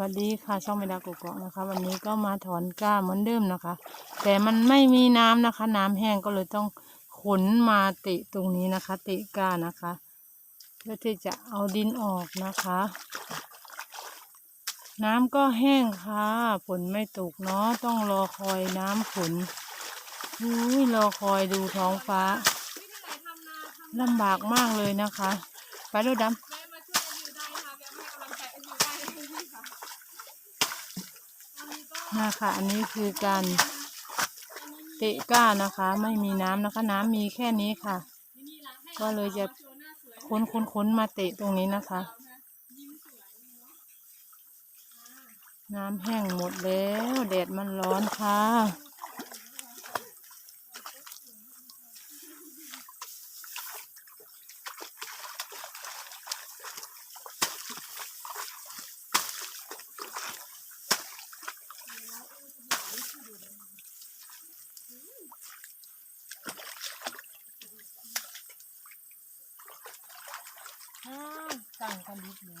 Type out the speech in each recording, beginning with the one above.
วัสดีค่ะช่องเมดากุกกอกนะคะ วันนี้ก็มาถอนก้าเหมือนเดิมนะคะ แต่มันไม่มีน้ำนะคะ น้ำแห้งก็เลยต้องขนมาติตรงนี้นะคะ ติก้านะคะเพื่อที่จะเอาดินออกนะคะ น้ำก็แห้งค่ะฝนไม่ตกเนาะต้องรอคอยน้ำฝนอุ้ยรอคอยดูท้องฟ้าลำบากมากเลยนะคะ ไปดูดำ นนี้ก็นะคะ อันนี้คือการเตะก้านะคะ ไม่มีน้ำนะคะ น้ำมีแค่นี้ค่ะ ก็เลยจะโชว์หน้ค้นค้นค้นมาเตะตรงนี้นะคะยิ้มสวยเนาะน้ำแห้งหมดแล้ว แดดมันร้อนค่ะ ตั้งกันดิบเลย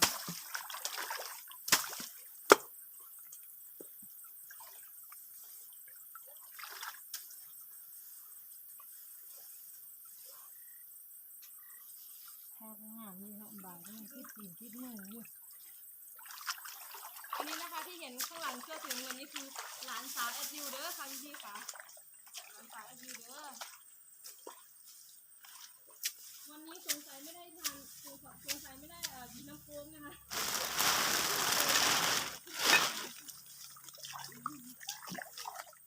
พอข้างหน้ามีห้องบ่ายนี่คิดตีนคิดมืออยู่อันนี้นะคะที่เห็นข้างหลังเสื้อสีเงินนี่คือหลานสาวแอนยูเด้อค่ะพี่พี่ค่ะหลานสาวแอนยูเด้อวันนี้สงสัยไม่ได้ทานสงสัยสงสัยไม่ได้เอ่อกินน้ำโค้งนะคะ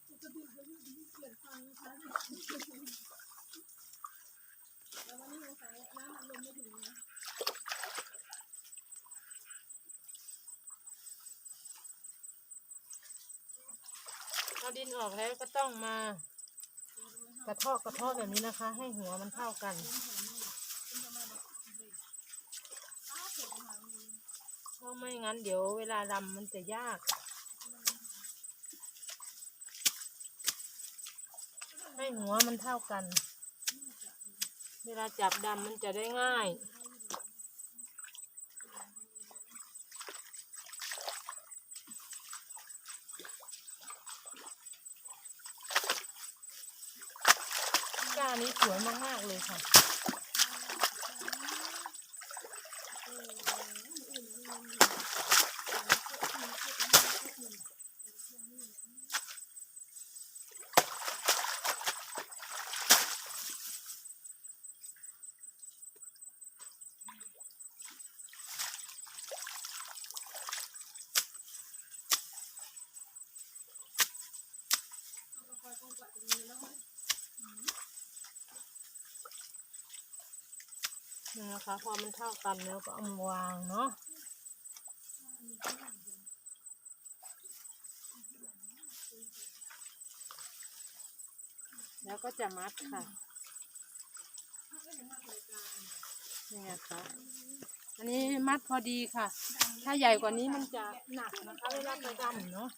ปกติจะอยู่ที่เกียรฟังนะคะแต่วันนี้สงสัยน้ำมันลงไม่ถึงนะ เอา ดินออกแล้วก็ต้องมากระเทาะกระเทาะแบบนี้นะคะ ให้หัวมันเท่ากัน เพราะไม่งั้นเดี๋ยวเวลาดำมันจะยาก ให้หัวมันเท่ากัน เวลาจับดำมันจะได้ง่าย ก้านี้สวยมากๆเลยค่ะ นะคะพอมันเท่ากันแล้วก็เอามาวางเนาะแล้วก็จะมัดค่ะนี่ไงคะอันนี้มัดพอดีค่ะ ถ้าใหญ่กว่านี้มันจะหนักนะคะเวลาไปดำเนาะ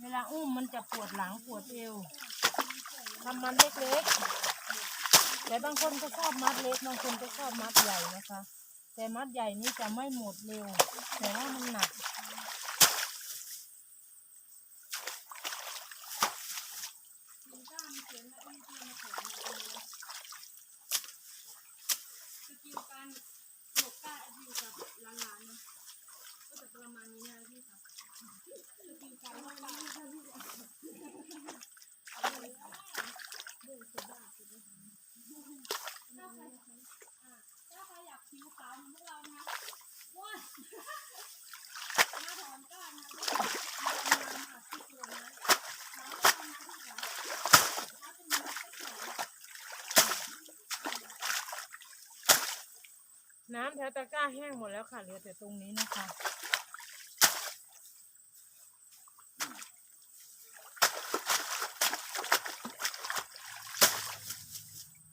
เวลาอุ้มมันจะปวดหลังปวดเอวทำมันเล็กๆ แต่บางคนก็ชอบมัดเล็กบางคนก็ชอบมัดใหญ่นะคะ แต่มัดใหญ่นี่จะไม่หมดเร็วแต่ว่ามันหนัก สกิลการหลบกล้าอยู่กับหลานๆเนาะก็จะประมาณนี้นะพี่ค่ะสกิลการหลบกล้าถ้าใครอ่าถ้าใครอยากผิวขาวเหมือนพวกเรานะคะว้ายมาถอนก้านนะก็มาค่ะที่สวนนะน้ำไม่ทำนะพี่ค่ะถ้าเป็นมือก็สวย น้ำแถวตะกร้าแห้งหมดแล้วค่ะ เหลือแต่ตรงนี้นะคะ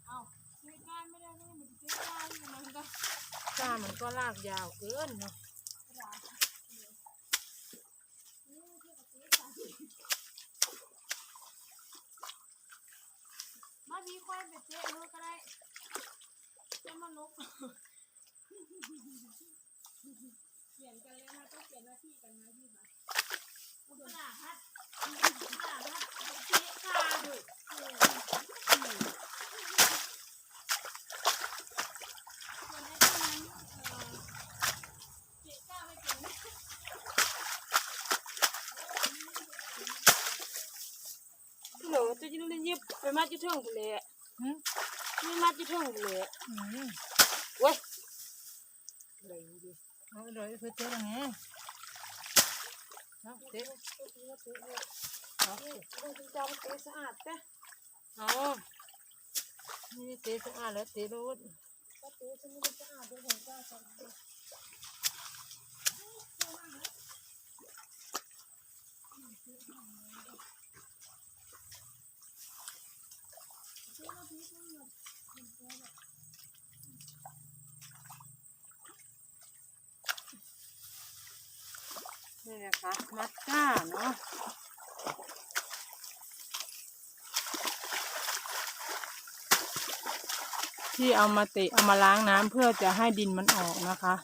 เอาไม่กล้ไม่ได้ไม่ได้มันจะกล้าอยู่มันก็กล้ามันก็ลากยาวเกินเนาะมาดีค่อยไปเจ๊เออก็ได้จะมาลบ เปลี่ยนกันแล้วนะต้องเปลี่ยนหน้าที่กันนะพี่ค่ะเอากระดาษพัดกระดาษพัดเจ๊กาดุเออส่วนไอ้พวกนั้นเอ่อเจ๊กาไม่เป็นนะหนูจะยินได้ยิบไปมาจุดเทิงพุ่นแหละหืมไม่มาจุดเทิงพุ่นแหละอืมเว้ยอะ ไรอยู่ดิเอาเลยคือเจ๊ยังไงเอาะเจ๊เอาต้องจำเตะสะอาดเต้เอานี่เจ๊สะอาดแล้วเจ๊รู้ก็เตะฉันไม่ได้สะอาดด้วยของก้าสองเต นี่นะคะมัดก้าเนาะที่เอามาเตะเอามาล้างน้ำเพื่อจะให้ดินมันออกนะคะ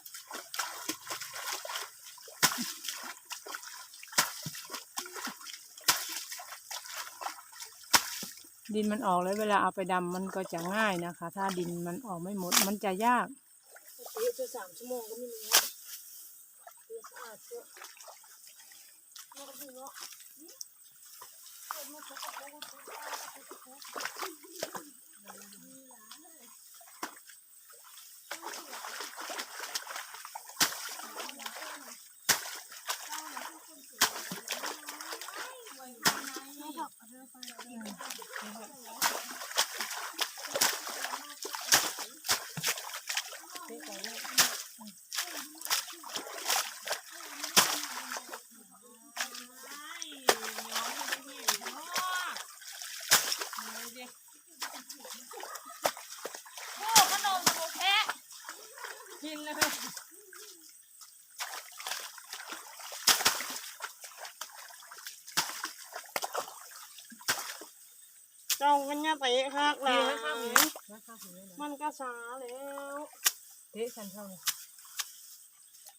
ดินมันออกแล้วเวลาเอาไปดำมันก็จะง่ายนะคะ ถ้าดินมันออกไม่หมดมันจะยากเตะจะสามชั่วโมงก็ไม่มี Thank you. เนี่ยเตะคักหลายมันก็สาแล้วเตะสันเท่าไหร่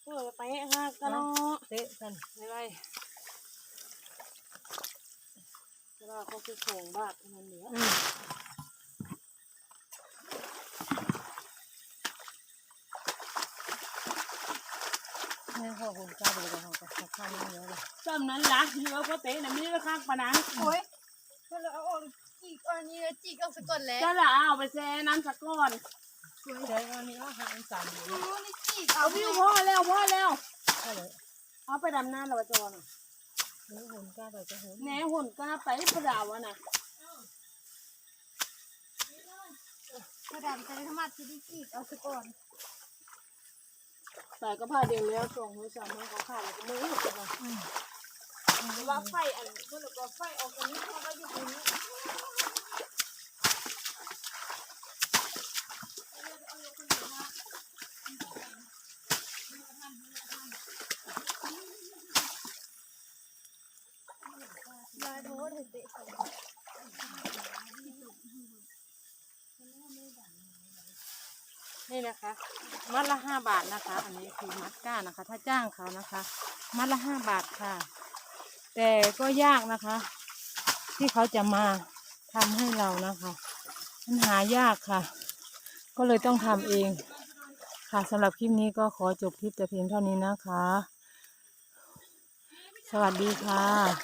เพื่อเตะคักกันเนาะเตะสันไม่ไรเวลาเขาคือโขงบาดมันเหนืออืมนี่เขาคนกล้าไปเลยเขาก็ข้าวไม่เยอะเลยจำนั้นละที่ว่าเขาเตะน่ะไม่ได้ข้างปะนังโอ้ยมันเอาออกจีกอั นนี้แล้วจีกเอาสะกดแล้วจะละเอาไปแช่น้ำสักก้อนใช้อันนี้อาหารสั่นอยู่โอ้นี่จีกเอาเอาวิวพ่อแล้วพ่อแล้วใช่เลยเอาไปดำน้ำเราจอน่ะนี่คนกล้าไปจะเห็นแหน่หุ่นก็ไปประดาวอะน่ะกระดาษใช้ธรรมะที่จีกเอาสะกดแต่ก็พาเดียวแล้วส่งมือสามมือเขาขาดแล้วก็มือหลุดไปเลยว่าไฟอันเมื่อเราไฟออกตรงนี้เขาก็อยู่ตรงนี้ ลายโนี่นะคะ มัดละห้าบาทนะคะ อันนี้คือมัดก้านะคะ ถ้าจ้างเขานะคะ มัดละห้าบาทค่ะ แต่ก็ยากนะคะ ที่เขาจะมาทำให้เรานะคะมันหายากค่ะ ก็เลยต้องทำเอง ค่ะสำหรับคลิปนี้ก็ขอจบคลิปแต่เพียงเท่านี้นะคะ สวัสดีค่ะ